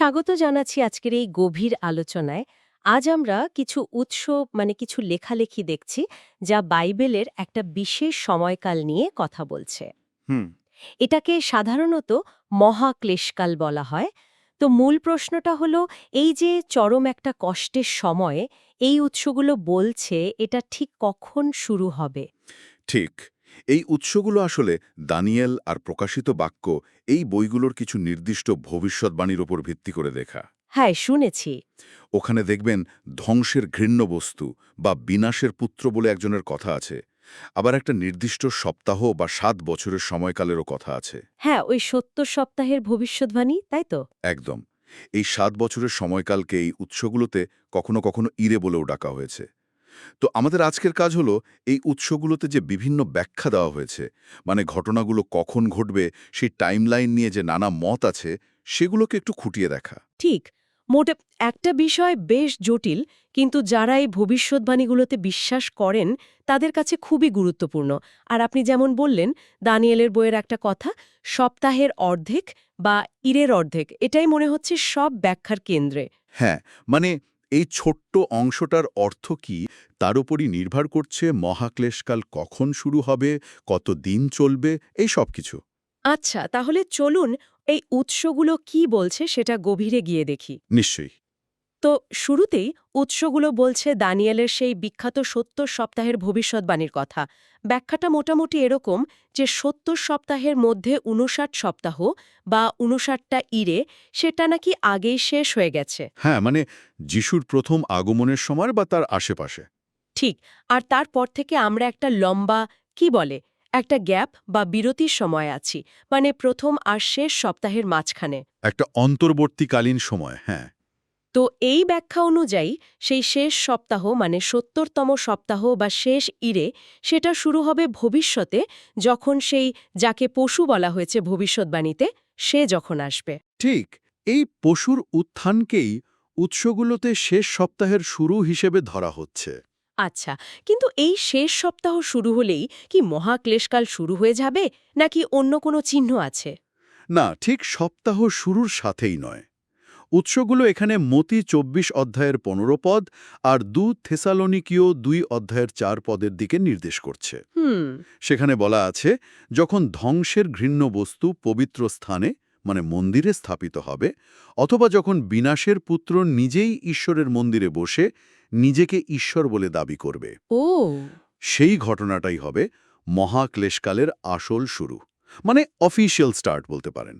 স্বাগত জানাচ্ছি আজকের এই গভীর আলোচনায়। আজ আমরা কিছু উৎস মানে কিছু লেখালেখি দেখছি যা বাইবেলের একটা বিশেষ সময়কাল নিয়ে কথা বলছে। হুম। এটাকে সাধারণত মহাক্লেশকাল বলা হয়। তো মূল প্রশ্নটা হলো এই যে চরম একটা কষ্টের সময়ে এই উৎসগুলো বলছে এটা ঠিক কখন শুরু হবে? ঠিক। এই উৎসগুলো আসলে দানিয়েল আর প্রকাশিত বাক্য এই বইগুলোর কিছু নির্দিষ্ট ভবিষ্যৎবাণীর ওপর ভিত্তি করে দেখা হ্যাঁ শুনেছি। ওখানে দেখবেন ধ্বংসের ঘৃণ্য বস্তু বা বিনাশের পুত্র বলে একজনের কথা আছে। আবার একটা নির্দিষ্ট সপ্তাহ বা সাত বছরের সময়কালেরও কথা আছে। হ্যাঁ ওই সত্তর সপ্তাহের ভবিষ্যৎবাণী তাই তো? একদম। এই সাত বছরের সময়কালকে এই উৎসগুলোতে কখনো কখনো ইরে বলেও ডাকা হয়েছে। তো আমাদের আজকের কাজ হলো এই উৎসগুলোতে যে বিভিন্ন ব্যাখ্যা দেওয়া হয়েছে মানে ঘটনাগুলো কখন ঘটবে সেই টাইমলাইন নিয়ে যে নানা মত আছে সেগুলোকে একটু খুঁটিয়ে দেখা। ঠিক মোটে একটা বিষয় বেশ জটিল কিন্তু যারা এই ভবিষ্যৎবাণীগুলোতে বিশ্বাস করেন তাদের কাছে খুবই গুরুত্বপূর্ণ। আর আপনি যেমন বললেন দানিয়েলের বইয়ের একটা কথা সপ্তাহের অর্ধেক বা ইরের অর্ধেক এটাই মনে হচ্ছে সব ব্যাখ্যার কেন্দ্রে। হ্যাঁ মানে এই ছোট্ট অংশটার অর্থ কি? তার উপরই নির্ভর করছে মহাক্লেশকাল কখন শুরু হবে কত দিন চলবে এই সব কিছু। আচ্ছা তাহলে চলুন এই উৎসগুলো কি বলছে সেটা গভীরে গিয়ে দেখি। নিশ্চয়ই। তো শুরুতেই উৎসগুলো বলছে দানিয়েলের সেই বিখ্যাত সত্তর সপ্তাহের ভবিষ্যৎবাণীর কথা। ব্যাখ্যাটা মোটামুটি এরকম যে সত্তর সপ্তাহের মধ্যে উনষাট সপ্তাহ বা উনষাটটা ইরে সেটা নাকি আগেই শেষ হয়ে গেছে। হ্যাঁ মানে যিশুর প্রথম আগমনের সময় বা তার আশেপাশে। ঠিক আর তারপর থেকে আমরা একটা লম্বা কি বলে একটা গ্যাপ বা বিরতির সময় আছি মানে প্রথম আর শেষ সপ্তাহের মাঝখানে। একটা অন্তর্বর্তীকালীন সময় হ্যাঁ। তো এই ব্যাখ্যা অনুযায়ী সেই শেষ সপ্তাহ মানে সত্তরতম সপ্তাহ বা শেষ ইরে সেটা শুরু হবে ভবিষ্যতে যখন সেই যাকে পশু বলা হয়েছে ভবিষ্যৎবাণীতে সে যখন আসবে। ঠিক এই পশুর উত্থানকেই উৎসগুলোতে শেষ সপ্তাহের শুরু হিসেবে ধরা হচ্ছে। আচ্ছা কিন্তু এই শেষ সপ্তাহ শুরু হলেই কি মহাক্লেশকাল শুরু হয়ে যাবে নাকি অন্য কোনো চিহ্ন আছে? না ঠিক সপ্তাহ শুরুর সাথেই নয়। উৎসগুলো এখানে মতি চব্বিশ অধ্যায়ের পনেরো পদ আর দু থেসালনিকীয় দুই অধ্যায়ের চার পদের দিকে নির্দেশ করছে। সেখানে বলা আছে যখন ধ্বংসের ঘৃণ্য বস্তু পবিত্র স্থানে মানে মন্দিরে স্থাপিত হবে অথবা যখন বিনাশের পুত্র নিজেই ঈশ্বরের মন্দিরে বসে নিজেকে ঈশ্বর বলে দাবি করবে। ও। সেই ঘটনাটাই হবে মহাক্লেশকালের আসল শুরু মানে অফিসিয়াল স্টার্ট বলতে পারেন।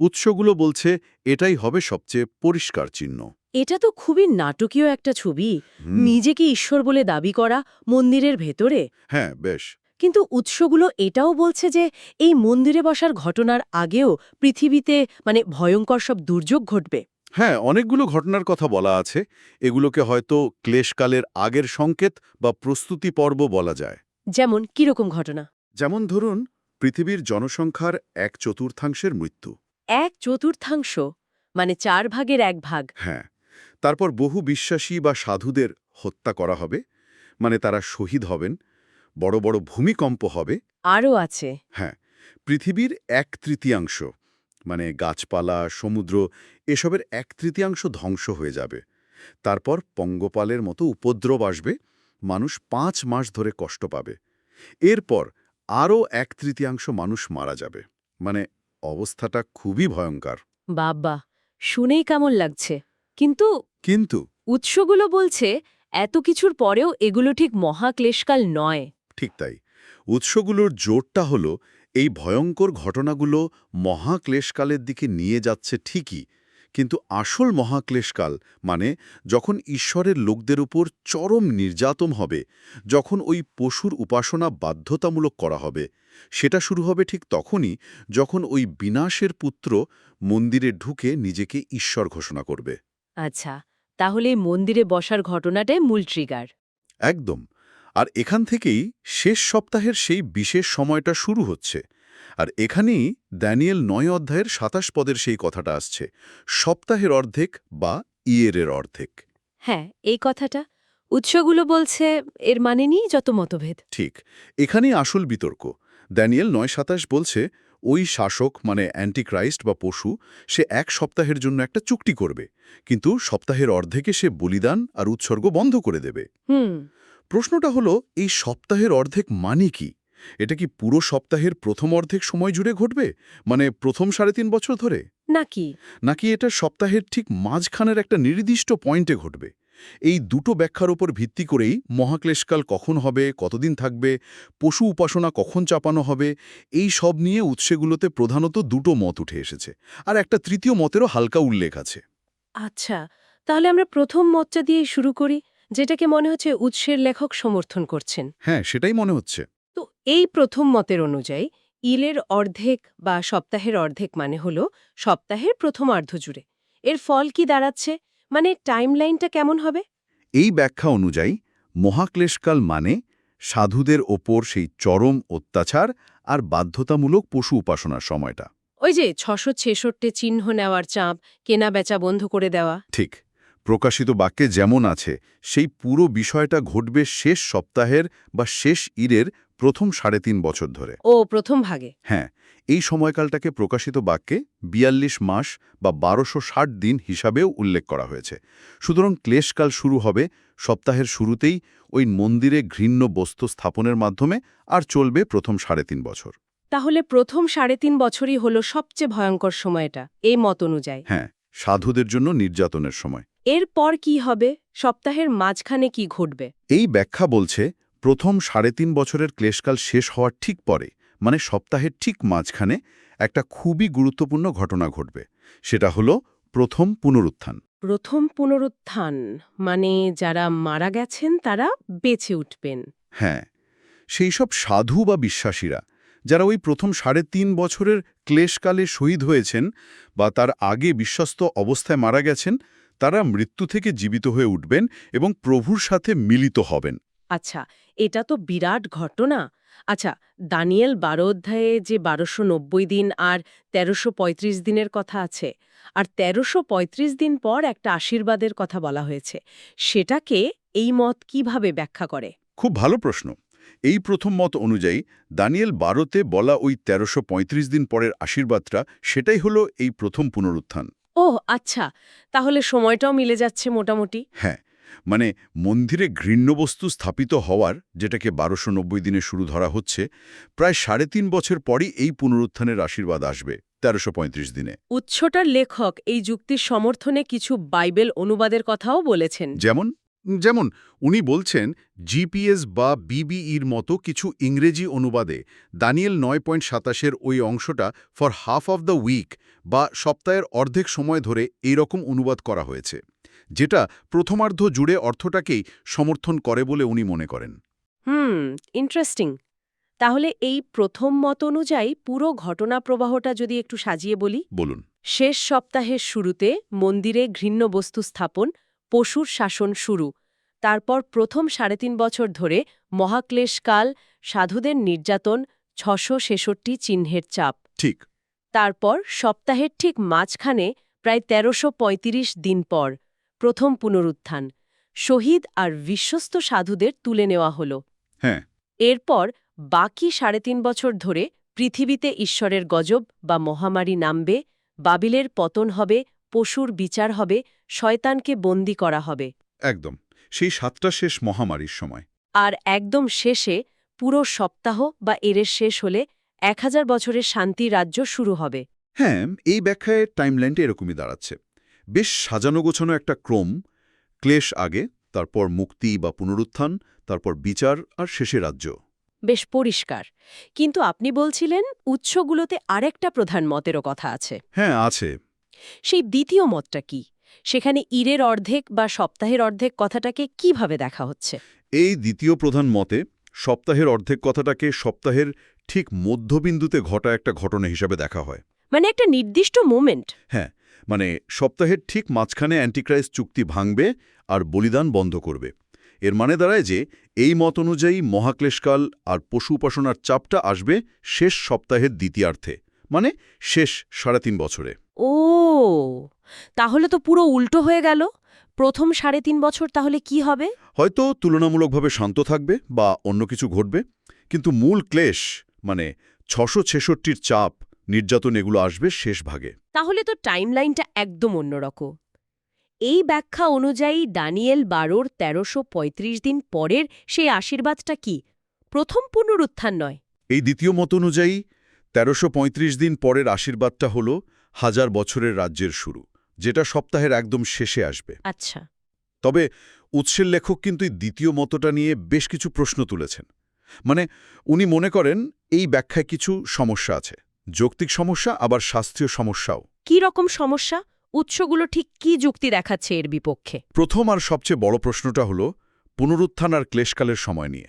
উৎসগুলো বলছে এটাই হবে সবচেয়ে পরিষ্কার চিহ্ন। এটা তো খুবই নাটকীয় একটা ছবি। নিজেকে ঈশ্বর বলে দাবি করা মন্দিরের ভেতরে। হ্যাঁ বেশ। কিন্তু উৎসগুলো এটাও বলছে যে এই মন্দিরে বসার ঘটনার আগেও পৃথিবীতে মানে ভয়ঙ্কর সব দুর্যোগ ঘটবে। হ্যাঁ অনেকগুলো ঘটনার কথা বলা আছে। এগুলোকে হয়তো ক্লেশকালের আগের সংকেত বা প্রস্তুতি পর্ব বলা যায়। যেমন কীরকম ঘটনা? যেমন ধরুন পৃথিবীর জনসংখ্যার এক চতুর্থাংশের মৃত্যু। এক চতুর্থাংশ? মানে চার ভাগের এক ভাগ? হ্যাঁ। তারপর বহু বিশ্বাসী বা সাধুদের হত্যা করা হবে। মানে তারা শহীদ হবেন। বড় বড় ভূমিকম্প হবে। আরও আছে। হ্যাঁ পৃথিবীর এক তৃতীয়াংশ। মানে গাছপালা সমুদ্র এসবের এক তৃতীয়াংশ ধ্বংস হয়ে যাবে। তারপর পঙ্গপালের মতো উপদ্রব আসবে মানুষ পাঁচ মাস ধরে কষ্ট পাবে। এরপর আরও এক তৃতীয়াংশ মানুষ মারা যাবে। মানে অবস্থাটা খুবই ভয়ঙ্কর। বাবা শুনেই কেমন লাগছে। কিন্তু কিন্তু উৎসগুলো বলছে এত কিছুর পরেও এগুলো ঠিক মহাক্লেশকাল নয়। ঠিক তাই। উৎসগুলোর জোরটা হলো এই ভয়ঙ্কর ঘটনাগুলো মহাক্লেশকালের দিকে নিয়ে যাচ্ছে ঠিকই কিন্তু আসল মহাক্লেশকাল মানে যখন ঈশ্বরের লোকদের উপর চরম নির্যাতন হবে যখন ওই পশুর উপাসনা বাধ্যতামূলক করা হবে সেটা শুরু হবে ঠিক তখনই যখন ওই বিনাশের পুত্র মন্দিরে ঢুকে নিজেকে ঈশ্বর ঘোষণা করবে। আচ্ছা তাহলে মন্দিরে বসার ঘটনাটাই মূল ট্রিগার একদম আর এখান থেকেই শেষ সপ্তাহের সেই বিশেষ সময়টা শুরু হচ্ছে। আর এখানেই ড্যানিয়েল নয় অধ্যায়ের সাতাশ পদের সেই কথাটা আসছে। সপ্তাহের অর্ধেক বা ইয়েরের অর্ধেক। হ্যাঁ এই কথাটা। উৎসগুলো বলছে এর মানে নিয়ে যত মতভেদ। ঠিক এখানেই আসল বিতর্ক। ড্যানিয়েল নয় সাতাশ বলছে ওই শাসক মানে অ্যান্টিক্রাইস্ট বা পশু সে এক সপ্তাহের জন্য একটা চুক্তি করবে কিন্তু সপ্তাহের অর্ধেকে সে বলিদান আর উৎসর্গ বন্ধ করে দেবে। হুম। প্রশ্নটা হলো এই সপ্তাহের অর্ধেক মানে কি? এটা কি পুরো সপ্তাহের প্রথম অর্ধেক সময় জুড়ে ঘটবে? মানে প্রথম সাড়ে তিন বছর ধরে? নাকি? নাকি এটা সপ্তাহের ঠিক মাঝখানের একটা নির্দিষ্ট পয়েন্টে ঘটবে? এই দুটো ব্যাখ্যার ওপর ভিত্তি করেই মহাক্লেশকাল কখন হবে কতদিন থাকবে পশু উপাসনা কখন চাপানো হবে এই সব নিয়ে উৎসেগুলোতে প্রধানত দুটো মত উঠে এসেছে। আর একটা তৃতীয় মতেরও হালকা উল্লেখ আছে। আচ্ছা তাহলে আমরা প্রথম মতটা দিয়ে শুরু করি যেটাকে মনে হচ্ছে উৎসের লেখক সমর্থন করছেন। হ্যাঁ সেটাই মনে হচ্ছে। এই প্রথম মতের অনুযায়ী ইলের অর্ধেক বা সপ্তাহের অর্ধেক মানে হল সপ্তাহের প্রথম অর্ধ জুড়ে এর ফল কি দাঁড়াচ্ছে? মানে টাইমলাইনটা কেমন হবে? এই ব্যাখ্যা অনুযায়ী মহাক্লেশকাল মানে সাধুদের ওপর সেই চরম অত্যাচার আর বাধ্যতামূলক পশু উপাসনার সময়টা। ওই যে ছশো ছেষট্টি চিহ্ন নেওয়ার চাপ কেনা বেচা বন্ধ করে দেওয়া। ঠিক। প্রকাশিত বাক্যে যেমন আছে সেই পুরো বিষয়টা ঘটবে শেষ সপ্তাহের বা শেষ ইরের প্রথম সাড়ে তিন বছর ধরে। ও প্রথম ভাগে। হ্যাঁ এই সময়কালটাকে প্রকাশিত বাক্যে বিয়াল্লিশ মাস বা বারোশো ষাট দিন হিসাবেও উল্লেখ করা হয়েছে। সুতরাং ক্লেশকাল শুরু হবে সপ্তাহের শুরুতেই ওই মন্দিরে ঘৃণ্য বস্তু স্থাপনের মাধ্যমে আর চলবে প্রথম সাড়ে তিন বছর। তাহলে প্রথম সাড়ে তিন বছরই হলো সবচেয়ে ভয়ঙ্কর সময়টা এই মত অনুযায়ী। হ্যাঁ সাধুদের জন্য নির্যাতনের সময়। এরপর কি হবে? সপ্তাহের মাঝখানে কি ঘটবে? এই ব্যাখ্যা বলছে প্রথম সাড়ে তিন বছরের ক্লেশকাল শেষ হওয়ার ঠিক পরে মানে সপ্তাহের ঠিক মাঝখানে একটা খুবই গুরুত্বপূর্ণ ঘটনা ঘটবে। সেটা হলো প্রথম পুনরুত্থান। প্রথম পুনরুত্থান মানে যারা মারা গেছেন তারা বেঁচে উঠবেন। হ্যাঁ সেই সব সাধু বা বিশ্বাসীরা যারা ওই প্রথম সাড়ে তিন বছরের ক্লেশকালে শহীদ হয়েছেন বা তার আগে বিশ্বস্ত অবস্থায় মারা গেছেন তারা মৃত্যু থেকে জীবিত হয়ে উঠবেন এবং প্রভুর সাথে মিলিত হবেন। আচ্ছা এটা তো বিরাট ঘটনা। আচ্ছা দানিয়েল বারো অধ্যায়ে যে বারোশো নব্বই দিন আর তেরোশো পঁয়ত্রিশ দিনের কথা আছে আর তেরোশো পঁয়ত্রিশ দিন পর একটা আশীর্বাদের কথা বলা হয়েছে সেটাকে এই মত কীভাবে ব্যাখ্যা করে? খুব ভালো প্রশ্ন। এই প্রথম মত অনুযায়ী দানিয়েল বারোতে বলা ওই তেরোশো দিন পরের আশীর্বাদটা সেটাই হলো এই প্রথম পুনরুত্থান। ও আচ্ছা। তাহলে সময়টাও মিলে যাচ্ছে মোটামুটি। হ্যাঁ মানে মন্দিরে ঘৃণ্যবস্তু স্থাপিত হওয়ার যেটাকে বারোশো দিনে শুরু ধরা হচ্ছে প্রায় সাড়ে তিন বছর পরই এই পুনরুত্থানের আশীর্বাদ আসবে তেরোশো দিনে। উৎসটার লেখক এই যুক্তির সমর্থনে কিছু বাইবেল অনুবাদের কথাও বলেছেন। যেমন? যেমন উনি বলছেন জিপিএস বা বিবিইর মতো কিছু ইংরেজি অনুবাদে দানিয়েল নয় পয়েন্ট সাতাশের ওই অংশটা for half of the week বা সপ্তাহের অর্ধেক সময় ধরে এই রকম অনুবাদ করা হয়েছে যেটা প্রথমার্ধ জুড়ে অর্থটাকেই সমর্থন করে বলে উনি মনে করেন। হুম ইন্টারেস্টিং তাহলে এই প্রথম মত অনুযায়ী পুরো ঘটনা প্রবাহটা যদি একটু সাজিয়ে বলি? বলুন। শেষ সপ্তাহের শুরুতে মন্দিরে ঘৃণ্য বস্তু স্থাপন পশুর শাসন শুরু। তারপর প্রথম সাড়ে তিন বছর ধরে মহাক্লেশকাল সাধুদের নির্যাতন ছশো ছেষট্টি চিহ্নের চাপ। ঠিক। তারপর সপ্তাহের ঠিক মাঝখানে প্রায় তেরোশো দিন পর প্রথম পুনরুত্থান। শহীদ আর বিশ্বস্ত সাধুদের তুলে নেওয়া হল। হ্যাঁ। এরপর বাকি সাড়ে তিন বছর ধরে পৃথিবীতে ঈশ্বরের গজব বা মহামারী নামবে বাবিলের পতন হবে পশুর বিচার হবে শয়তানকে বন্দি করা হবে। একদম সেই সাতটা শেষ মহামারীর সময়। আর একদম শেষে পুরো সপ্তাহ বা এরের শেষ হলে এক হাজার বছরের শান্তি রাজ্য শুরু হবে। হ্যাঁ এই ব্যাখ্যায় টাইমলাইনটা এরকমই দাঁড়াচ্ছে। বেশ সাজানো গোছানো একটা ক্রম ক্লেশ আগে তারপর মুক্তি বা পুনরুত্থান তারপর বিচার আর শেষে রাজ্য। বেশ পরিষ্কার। কিন্তু আপনি বলছিলেন উৎসগুলোতে আরেকটা প্রধান মতেরও কথা আছে। হ্যাঁ আছে। সেই দ্বিতীয় মতটা কি? সেখানে ইরের অর্ধেক বা সপ্তাহের অর্ধেক কথাটাকে কীভাবে দেখা হচ্ছে? এই দ্বিতীয় প্রধান মতে সপ্তাহের অর্ধেক কথাটাকে সপ্তাহের ঠিক মধ্যবিন্দুতে ঘটা একটা ঘটনা হিসাবে দেখা হয়। মানে একটা নির্দিষ্ট মোমেন্ট হ্যাঁ মানে সপ্তাহের ঠিক মাঝখানে অ্যান্টিক্রাইস চুক্তি ভাঙবে আর বলিদান বন্ধ করবে। এর মানে দাঁড়ায় যে এই মত অনুযায়ী মহাক্লেশকাল আর পশু উপাসনার চাপটা আসবে শেষ সপ্তাহের দ্বিতীয়ার্থে মানে শেষ সাড়ে তিন বছরে। ও তাহলে তো পুরো উল্টো হয়ে গেল। প্রথম সাড়ে তিন বছর তাহলে কি হবে? হয়তো তুলনামূলকভাবে শান্ত থাকবে বা অন্য কিছু ঘটবে কিন্তু মূল ক্লেশ মানে ছশো ছেষট্টির চাপ নির্যাতন এগুলো আসবে শেষ ভাগে। তাহলে তো টাইমলাইনটা একদম অন্যরকম। এই ব্যাখ্যা অনুযায়ী ডানিয়েল বারোর তেরোশো দিন পরের সেই আশীর্বাদটা কি? প্রথম পুনরুত্থান নয়। এই দ্বিতীয় মত অনুযায়ী তেরোশো দিন পরের আশীর্বাদটা হল হাজার বছরের রাজ্যের শুরু যেটা সপ্তাহের একদম শেষে আসবে। আচ্ছা। তবে উৎসের লেখক কিন্তু এই দ্বিতীয় মতটা নিয়ে বেশ কিছু প্রশ্ন তুলেছেন। মানে উনি মনে করেন এই ব্যাখ্যায় কিছু সমস্যা আছে। যৌক্তিক সমস্যা আবার শাস্ত্রীয় সমস্যাও। কি রকম সমস্যা? উৎসগুলো ঠিক কি যুক্তি দেখাচ্ছে এর বিপক্ষে? প্রথম আর সবচেয়ে বড় প্রশ্নটা হল পুনরুত্থান আর ক্লেশকালের সময় নিয়ে।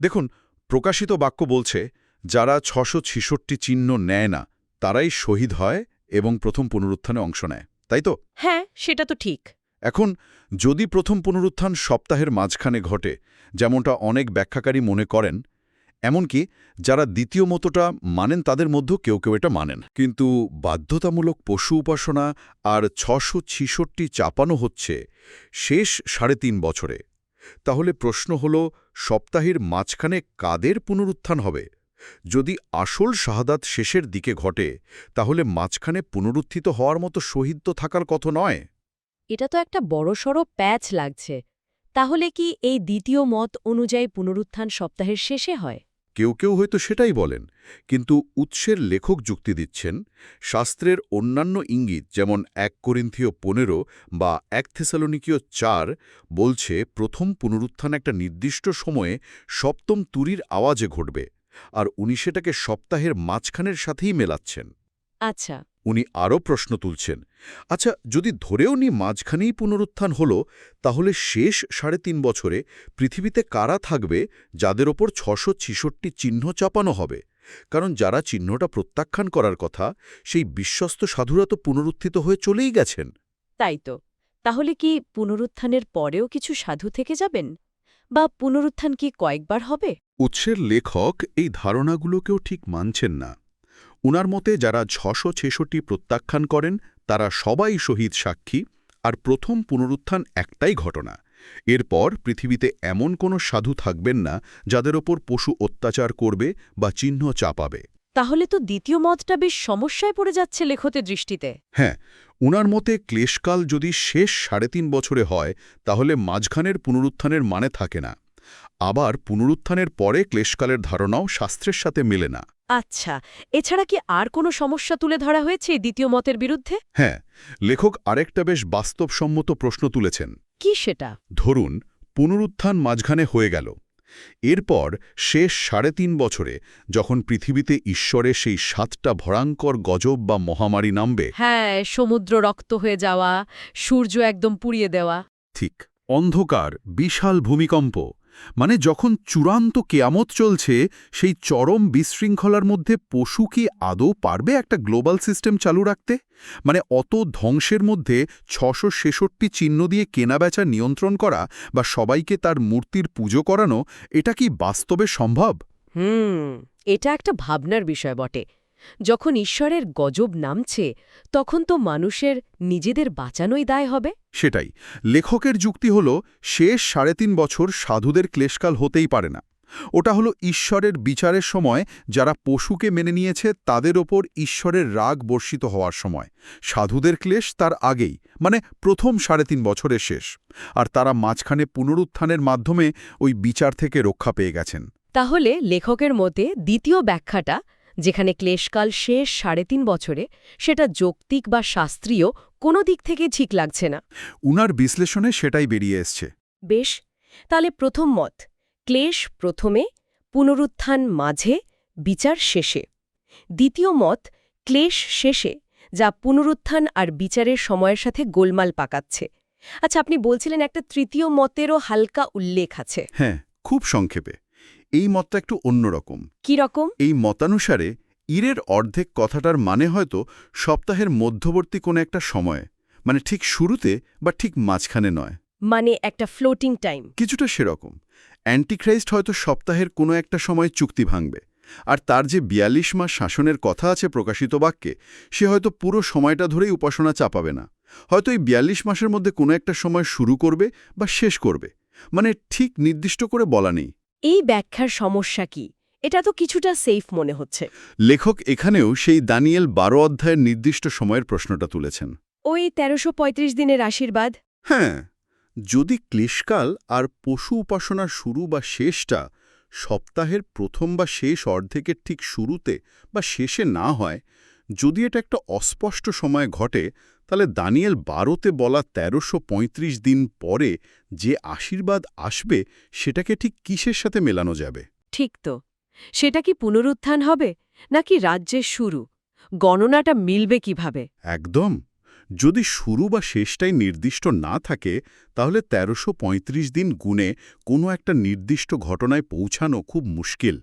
দেখুন প্রকাশিত বাক্য বলছে যারা ছশো ছিষট্টি চিহ্ন নেয় না তারাই শহীদ হয় এবং প্রথম পুনরুত্থানে অংশ নেয় তাই তো? হ্যাঁ সেটা তো ঠিক। এখন যদি প্রথম পুনরুত্থান সপ্তাহের মাঝখানে ঘটে যেমনটা অনেক ব্যাখ্যাকারী মনে করেন এমনকি যারা দ্বিতীয় মতোটা মানেন তাদের মধ্যে কেউ কেউ এটা মানেন। কিন্তু বাধ্যতামূলক পশু উপাসনা আর ছশো ছিষট্টি চাপানো হচ্ছে শেষ সাড়ে তিন বছরে। তাহলে প্রশ্ন হল সপ্তাহের মাঝখানে কাদের পুনরুত্থান হবে? যদি আসল শাহাদাত শেষের দিকে ঘটে তাহলে মাঝখানে পুনরুত্থিত হওয়ার মতো শহীদ তো থাকার কথা নয়। এটা তো একটা বড়সড় প্যাচ লাগছে। তাহলে কি এই দ্বিতীয় মত অনুযায়ী পুনরুত্থান সপ্তাহের শেষে হয়? কেউ কেউ হয়তো সেটাই বলেন কিন্তু উৎসের লেখক যুক্তি দিচ্ছেন শাস্ত্রের অন্যান্য ইঙ্গিত যেমন এক করিন্থীয় পনেরো বা এক থেসালোনিকীয় চার বলছে প্রথম পুনরুত্থান একটা নির্দিষ্ট সময়ে সপ্তম তুরির আওয়াজে ঘটবে। আর উনি সেটাকে সপ্তাহের মাঝখানের সাথেই মেলাচ্ছেন। আচ্ছা। উনি আরও প্রশ্ন তুলছেন আচ্ছা যদি ধরেও নি মাঝখানেই পুনরুত্থান হল তাহলে শেষ সাড়ে তিন বছরে পৃথিবীতে কারা থাকবে যাদের ওপর ছশো ছিষট্টি চিহ্ন চাপানো হবে? কারণ যারা চিহ্নটা প্রত্যাখ্যান করার কথা সেই বিশ্বস্ত সাধুরা তো পুনরুত্থিত হয়ে চলেই গেছেন। তাই তো। তাহলে কি পুনরুত্থানের পরেও কিছু সাধু থেকে যাবেন? বা পুনরুত্থান কি কয়েকবার হবে? উৎসের লেখক এই ধারণাগুলোকেও ঠিক মানছেন না। উনার মতে যারা ছশো ছেষট্টি প্রত্যাখ্যান করেন তারা সবাই শহীদ সাক্ষী আর প্রথম পুনরুত্থান একটাই ঘটনা। এরপর পৃথিবীতে এমন কোনো সাধু থাকবেন না যাদের ওপর পশু অত্যাচার করবে বা চিহ্ন চাপাবে। তাহলে তো দ্বিতীয় মতটা বেশ সমস্যায় পড়ে যাচ্ছে লেখতে দৃষ্টিতে। হ্যাঁ উনার মতে ক্লেশকাল যদি শেষ সাড়ে তিন বছরে হয় তাহলে মাঝখানের পুনরুত্থানের মানে থাকে না। আবার পুনরুত্থানের পরে ক্লেশকালের ধারণাও শাস্ত্রের সাথে মেলে না। আচ্ছা এছাড়া কি আর কোনো সমস্যা তুলে ধরা হয়েছে দ্বিতীয় মতের বিরুদ্ধে? হ্যাঁ লেখক আরেকটা বেশ বাস্তবসম্মত প্রশ্ন তুলেছেন। কি সেটা? ধরুন পুনরুত্থান মাঝখানে হয়ে গেল। এরপর শেষ সাড়ে তিন বছরে যখন পৃথিবীতে ঈশ্বরের সেই সাতটা ভয়ঙ্কর গজব বা মহামারী নামবে হ্যাঁ সমুদ্র রক্ত হয়ে যাওয়া সূর্য একদম পুড়িয়ে দেওয়া। ঠিক অন্ধকার বিশাল ভূমিকম্প মানে যখন চূড়ান্ত কেয়ামত চলছে, সেই চরম বিশৃঙ্খলার মধ্যে পশু কি আদৌ পারবে একটা গ্লোবাল সিস্টেম চালু রাখতে? মানে অত ধ্বংসের মধ্যে ছশো ছেষট্টি চিহ্ন দিয়ে কেনাবেচা নিয়ন্ত্রণ করা বা সবাইকে তার মূর্তির পুজো করানো, এটা কি বাস্তবে সম্ভব? হুম, এটা একটা ভাবনার বিষয় বটে। যখন ঈশ্বরের গজব নামছে তখন তো মানুষের নিজেদের বাঁচানোই দায় হবে। সেটাই। লেখকের যুক্তি হল শেষ সাড়ে তিন বছর সাধুদের ক্লেশকাল হতেই পারে না। ওটা হলো ঈশ্বরের বিচারের সময় যারা পশুকে মেনে নিয়েছে তাদের ওপর ঈশ্বরের রাগ বর্ষিত হওয়ার সময়। সাধুদের ক্লেশ তার আগেই মানে প্রথম সাড়ে তিন বছরের শেষ। আর তারা মাঝখানে পুনরুত্থানের মাধ্যমে ওই বিচার থেকে রক্ষা পেয়ে গেছেন। তাহলে লেখকের মতে দ্বিতীয় ব্যাখ্যাটা যেখানে ক্লেশকাল শেষ সাড়ে তিন বছরে সেটা যৌক্তিক বা শাস্ত্রীয় কোনো দিক থেকে ঠিক লাগছে না। উনার বিশ্লেষণে সেটাই বেরিয়ে এসছে। বেশ তাহলে প্রথম মত ক্লেশ প্রথমে পুনরুত্থান মাঝে বিচার শেষে। দ্বিতীয় মত ক্লেশ শেষে যা পুনরুত্থান আর বিচারের সময়ের সাথে গোলমাল পাকাচ্ছে। আচ্ছা আপনি বলছিলেন একটা তৃতীয় মতেরও হালকা উল্লেখ আছে। হ্যাঁ খুব সংক্ষেপে। এই মতটা একটু অন্যরকম। রকম এই মতানুসারে ইরের অর্ধেক কথাটার মানে হয়তো সপ্তাহের মধ্যবর্তী কোনো একটা সময় মানে ঠিক শুরুতে বা ঠিক মাঝখানে নয়। মানে একটা ফ্লোটিং টাইম কিছুটা সেরকম। অ্যান্টিক্রাইস্ট হয়তো সপ্তাহের কোনো একটা সময় চুক্তি ভাঙবে। আর তার যে বিয়াল্লিশ মাস শাসনের কথা আছে প্রকাশিত বাক্যে সে হয়তো পুরো সময়টা ধরেই উপাসনা চাপাবে না। হয়তো এই বিয়াল্লিশ মাসের মধ্যে কোনো একটা সময় শুরু করবে বা শেষ করবে। মানে ঠিক নির্দিষ্ট করে বলা নেই। এই ব্যাখ্যার সমস্যা কি? এটা তো কিছুটা সেফ মনে হচ্ছে। লেখক এখানেও সেই দানিয়েল বারো অধ্যায়ের নির্দিষ্ট সময়ের প্রশ্নটা তুলেছেন। ওই তেরোশো দিনের আশীর্বাদ? হ্যাঁ যদি ক্লেশকাল আর পশু উপাসনার শুরু বা শেষটা সপ্তাহের প্রথম বা শেষ অর্ধেকের ঠিক শুরুতে বা শেষে না হয় যদি এটা একটা অস্পষ্ট সময় ঘটে তাহলে দানিয়েল বারোতে বলা তেরোশো দিন পরে যে আশীর্বাদ আসবে সেটাকে ঠিক কিসের সাথে মেলানো যাবে? ঠিক তো। সেটা কি পুনরুত্থান হবে নাকি রাজ্যের শুরু? গণনাটা মিলবে কীভাবে? একদম। যদি শুরু বা শেষটাই নির্দিষ্ট না থাকে তাহলে তেরোশো দিন গুণে কোনো একটা নির্দিষ্ট ঘটনায় পৌঁছানো খুব মুশকিল।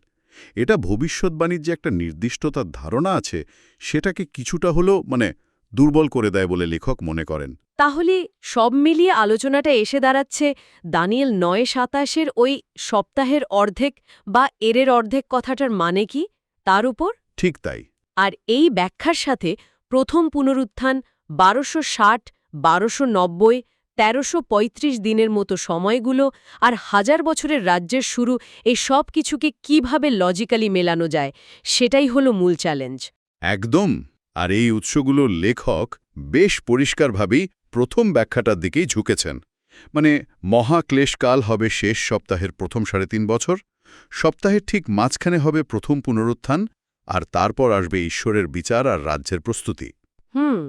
এটা ভবিষ্যৎবাণীর যে একটা নির্দিষ্টতার ধারণা আছে সেটাকে কিছুটা হলেও মানে দুর্বল করে দেয় বলে লেখক মনে করেন। তাহলে সব মিলিয়ে আলোচনাটা এসে দাঁড়াচ্ছে দানিয়েল নয় সাতাশের ওই সপ্তাহের অর্ধেক বা এরের অর্ধেক কথাটার মানে কি? তার উপর? ঠিক তাই। আর এই ব্যাখ্যার সাথে প্রথম পুনরুত্থান বারোশো ষাট বারোশো নব্বই তেরোশো পঁয়ত্রিশ দিনের মতো সময়গুলো আর হাজার বছরের রাজ্যের শুরু এই সব কিছুকে কীভাবে লজিক্যালি মেলানো যায় সেটাই হলো মূল চ্যালেঞ্জ একদম। আর এই উৎসগুলোর লেখক বেশ পরিষ্কারভাবেই প্রথম ব্যাখ্যাটার দিকেই ঝুঁকেছেন। মানে মহাক্লেশকাল হবে শেষ সপ্তাহের প্রথম সাড়ে তিন বছর, সপ্তাহের ঠিক মাঝখানে হবে প্রথম পুনরুত্থান, আর তারপর আসবে ঈশ্বরের বিচার আর রাজ্যের প্রস্তুতি। হুম,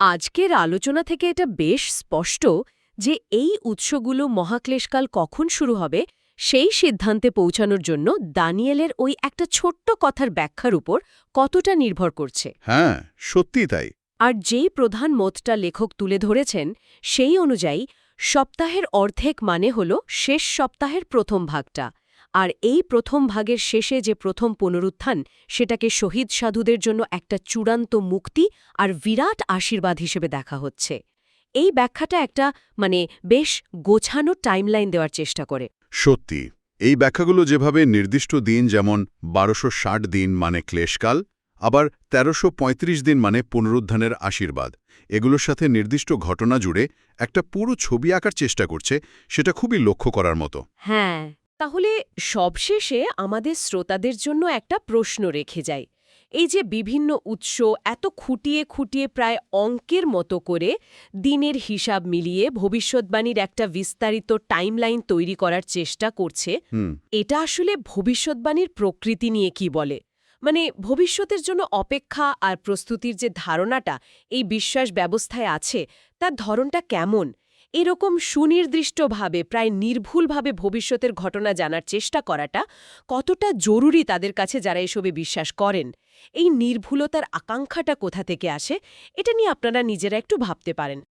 আজকের আলোচনা থেকে এটা বেশ স্পষ্ট যে এই উৎসগুলো মহাক্লেশকাল কখন শুরু হবে সেই সিদ্ধান্তে পৌঁছানোর জন্য দানিয়েলের ওই একটা ছোট্ট কথার ব্যাখ্যার উপর কতটা নির্ভর করছে। হ্যাঁ সত্যি তাই। আর যেই প্রধান মতটা লেখক তুলে ধরেছেন সেই অনুযায়ী সপ্তাহের অর্ধেক মানে হল শেষ সপ্তাহের প্রথম ভাগটা। আর এই প্রথম ভাগের শেষে যে প্রথম পুনরুত্থান সেটাকে শহীদ সাধুদের জন্য একটা চূড়ান্ত মুক্তি আর বিরাট আশীর্বাদ হিসেবে দেখা হচ্ছে। এই ব্যাখ্যাটা একটা মানে বেশ গোছানো টাইমলাইন দেওয়ার চেষ্টা করে। সত্যি, এই ব্যাখ্যাগুলো যেভাবে নির্দিষ্ট দিন যেমন বারোশো দিন মানে ক্লেশকাল, আবার তেরোশো দিন মানে পুনরুদ্ধানের আশীর্বাদ, এগুলোর সাথে নির্দিষ্ট ঘটনা জুড়ে একটা পুরো ছবি আঁকার চেষ্টা করছে, সেটা খুবই লক্ষ্য করার মতো। হ্যাঁ তাহলে সবশেষে আমাদের শ্রোতাদের জন্য একটা প্রশ্ন রেখে যায় এই যে বিভিন্ন উৎস এত খুঁটিয়ে খুঁটিয়ে প্রায় অঙ্কের মতো করে দিনের হিসাব মিলিয়ে ভবিষ্যৎবাণীর একটা বিস্তারিত টাইমলাইন তৈরি করার চেষ্টা করছে এটা আসলে ভবিষ্যৎবাণীর প্রকৃতি নিয়ে কি বলে? মানে ভবিষ্যতের জন্য অপেক্ষা আর প্রস্তুতির যে ধারণাটা এই বিশ্বাস ব্যবস্থায় আছে তার ধরনটা কেমন? এরকম সুনির্দিষ্টভাবে, প্রায় নির্ভুলভাবে ভবিষ্যতের ঘটনা জানার চেষ্টা করাটা কতটা জরুরি তাদের কাছে যারা এসবে বিশ্বাস করেন? এই নির্ভুলতার আকাঙ্ক্ষাটা কোথা থেকে আসে? এটা নিয়ে আপনারা নিজেরা একটু ভাবতে পারেন।